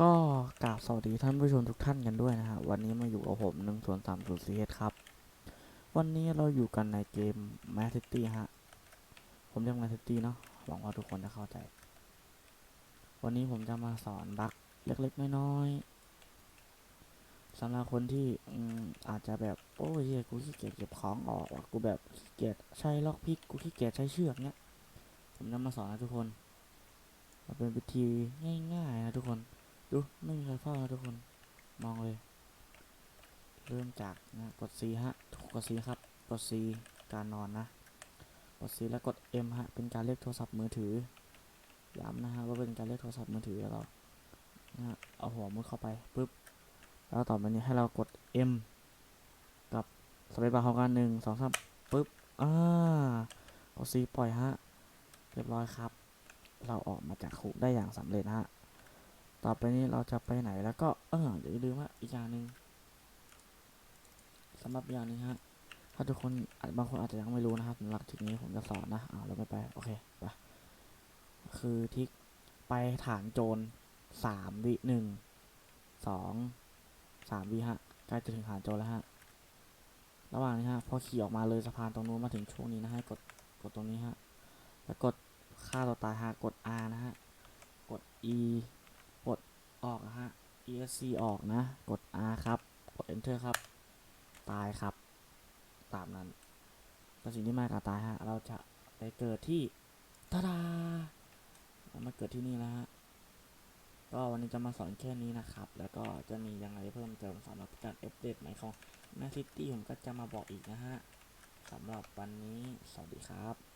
ก็กราบสวัสดีท่านผู้ชมทุกท่านกันด้วยนะฮะวันนี้มาอยู่กับผมหนึ่งส่วนสามส่วนสี่ครับ วันนี้เราอยู่กันในเกม m a c City ฮะ ผมเรียก m a c City เนาะหวังว่าทุกคนจะเข้าใจ วันนี้ผมจะมาสอนบักเล็กๆน้อยๆสำหรับคนที่อืมอาจจะแบบโอ้ยเฮียกูขี้เกียจเก็บของออกว่ะกูแบบขี้เกียจใช้ล็อกพิกกูขี้เกียจใช้เชือกเนี้ยผมจะมาสอนนะทุกคนเป็นวิธีง่ายๆนะทุกคน ดูไม่มีใครเฝ้านะทุกคน มองเลย เริ่มจากนะกด C ฮะกด C ครับ กด C การนอนนะ กด C แล้วกด M ฮะ เป็นการเรียกโทรศัพท์มือถือ ย้ำนะฮะว่าเป็นการเรียกโทรศัพท์มือถือแล้วเรานะเอาหัวมุดเข้าไปปุ๊บ แล้วต่อไปนี้ให้เรากด M กับสเปซบาร์เข้ากันหนึ่งสองสามปุ๊บ อ่ากด C ปล่อยฮะ เรียบร้อยครับ เราออกมาจากคุกได้อย่างสำเร็จฮะ ต่อไปนี้เราจะไปไหนแล้วก็เอออย่าลืมว่าอีกอย่างหนึ่งสำหรับอย่างนึงฮะ ถ้าทุกคนบางคนอาจจะยังไม่รู้นะครับหรับทริกนี้ผมจะสอนนะอ่าเราไม่ไป โอเคไปคือทิกไปฐานโจรสามวิหนึ่งสองสามวิฮะใกล้จะถึงฐานโจรแล้วฮะ ระหว่างนี้ฮะ พอขี่ออกมาเลยสะพานตรงนู้นมาถึงช่วงนี้นะให้กดกดตรงนี้ฮะ แล้วกดฆ่าตัวตายฮะ กด R นะฮะ กด E ออกนะฮะ ESC ออกนะ กด R ครับ กด Enter ครับ ตายครับ ตามนั้นแต่สิ่งที่มากกว่าตายฮะ เราจะไปเกิดที่ตาดาเรามาเกิดที่นี่นะฮะ ก็วันนี้จะมาสอนแค่นี้นะครับ แล้วก็จะมียังไงเพิ่มเติมสำหรับการอัปเดตใหม่ของ m a c City ผมก็จะมาบอกอีกนะฮะสำหรับวันนี้ สวัสดีครับ